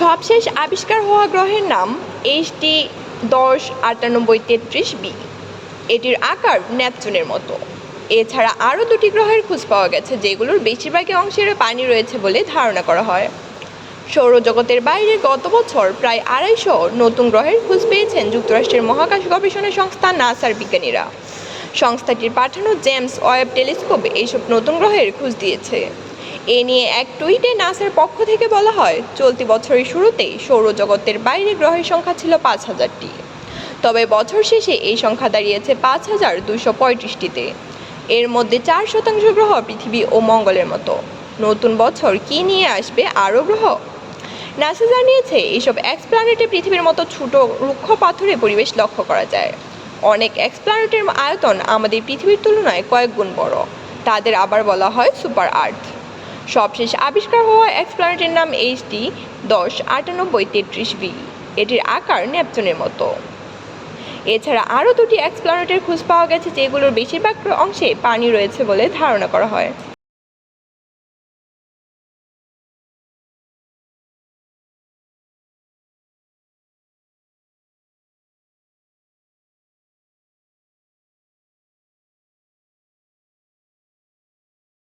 সবশেষ আবিষ্কার হওয়া গ্রহের নাম এইচডি দশ আটানব্বই তেত্রিশ বি এটির আকার ন্যাপচুনের মতো। এছাড়া আরও দুটি গ্রহের খোঁজ পাওয়া গেছে, যেগুলোর বেশিরভাগই অংশের পানি রয়েছে বলে ধারণা করা হয়। সৌরজগতের বাইরে গত বছর প্রায় আড়াইশো নতুন গ্রহের খোঁজ পেয়েছেন যুক্তরাষ্ট্রের মহাকাশ গবেষণা সংস্থা নাসার বিজ্ঞানীরা। সংস্থাটির পাঠানো জেমস ওয়েব টেলিস্কোপ এইসব নতুন গ্রহের খোঁজ দিয়েছে। এ নিয়ে এক টুইটে নাসার পক্ষ থেকে বলা হয়, চলতি বছরের শুরুতেই সৌরজগতের বাইরে গ্রহের সংখ্যা ছিল পাঁচ হাজারটি। তবে বছর শেষে এই সংখ্যা দাঁড়িয়েছে পাঁচ হাজার দুশো পঁয়ত্রিশটিতে। এর মধ্যে চার শতাংশ গ্রহ পৃথিবী ও মঙ্গলের মতো। নতুন বছর কি নিয়ে আসবে আরও গ্রহ? নাসা জানিয়েছে এইসব এক্সপ্ল্যানেটে পৃথিবীর মতো ছোট রুক্ষ পাথরে পরিবেশ লক্ষ্য করা যায়। অনেক এক্সপ্ল্যানেটের আয়তন আমাদের পৃথিবীর তুলনায় কয়েক গুণ বড়। তাদের আবার বলা হয় সুপার আর্থ। সবশেষ আবিষ্কার হওয়া এক্সপ্ল্যানেটের নাম এইচডি দশ, আটানব্বই, তেত্রিশ বি এটির আকার নেপচুনের মতো। এছাড়া আরও দুটি এক্সপ্ল্যানেটের খোঁজ পাওয়া গেছে যেগুলোর বেশিরভাগ অংশে পানি রয়েছে বলে ধারণা করা হয়।